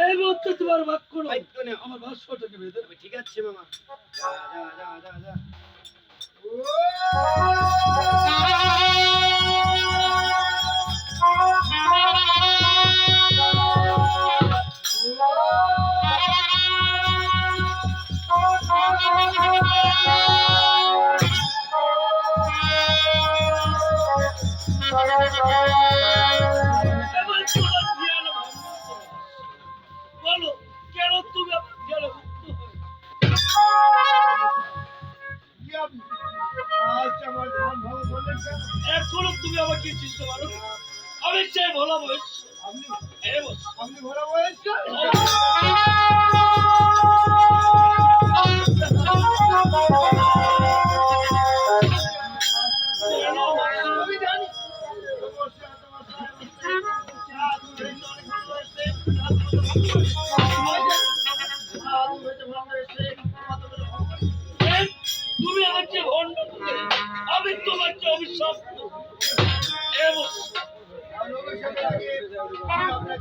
এই মুহূর্তে তোমার দায়িত্ব নেও আমার ভাষ্যটাকে বেঁধে ঠিক আছে মামা। যা যা যা যা যা। এখনও তুমি আমাকে চিনতে পারো? আমি চাই ভালো বয়স। আপনি ভালো কেন?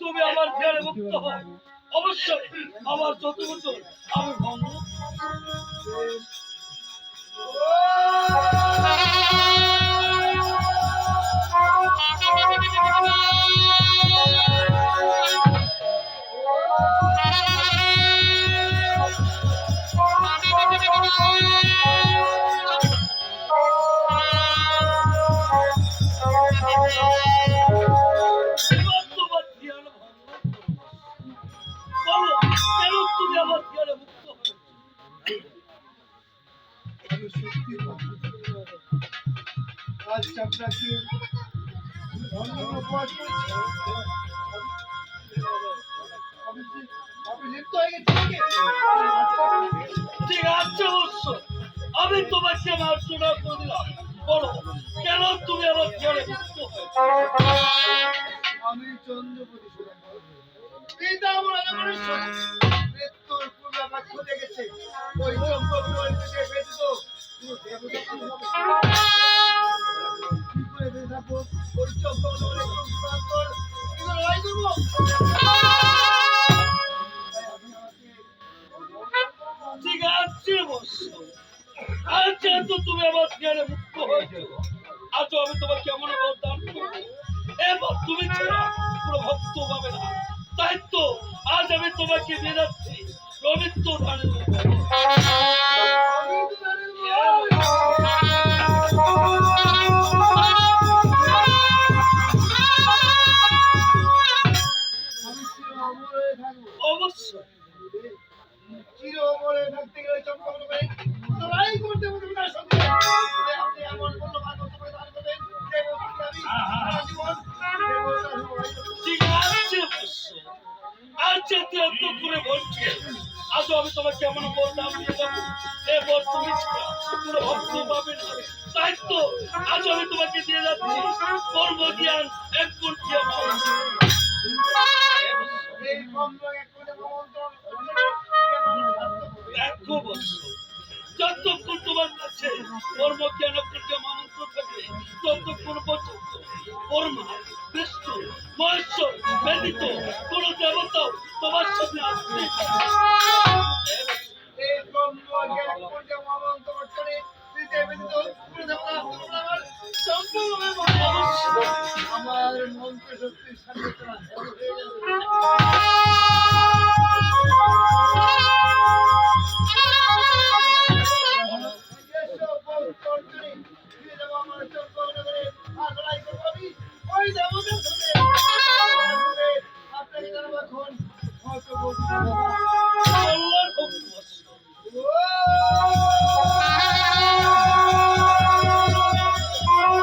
তুমি আমার ধ্যান মুক্ত হও অবশ্যই আমার যত আমি ভঙ্গ আমি তোমাকে আমার শোনা করে দিলাম বলো কেন তুমি আমার জ্ঞানে মুক্ত আমি চন্দ্রপতি পিতা আমার আজ যেহেতু তুমি আমার জ্ঞানে মুক্ত হয়েছো আজ আমি এমন বরদান করব এবার তুমি ভক্ত পাবে না তাই তো আজ আমি তোমাকে দিয়ে যাচ্ছি রবীন্দ্র যতক্ষণ তোমার কাছে কর্ম জ্ঞান প্রজ্ঞা মন্ত্র থাকবে ততক্ষণ পর্যন্ত কর্মা আমার মন্ত্র শক্তি সান্নিধ্যে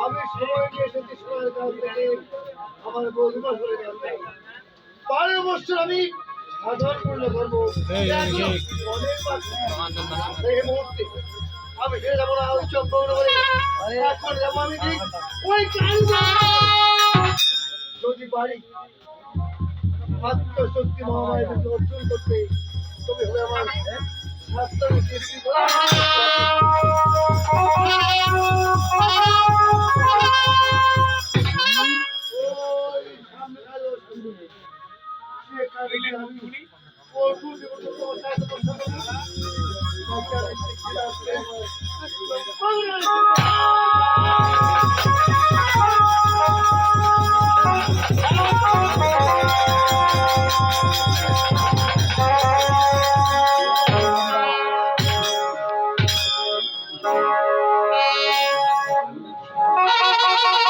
আমি সময় নিয়ে এসেছি কাছ থেকে। আমার বৌদিমা হয়ে গেল। বারো বছর আমি করব। এই মুহূর্তে। আমি ফিরে যাব না ওই নগরে এখন যাব আমি ঠিক। ওই যদি পারি আত্মশক্তি অর্জন করতে তুমি হবে আমার স্বাস্থ্য সৃষ্টি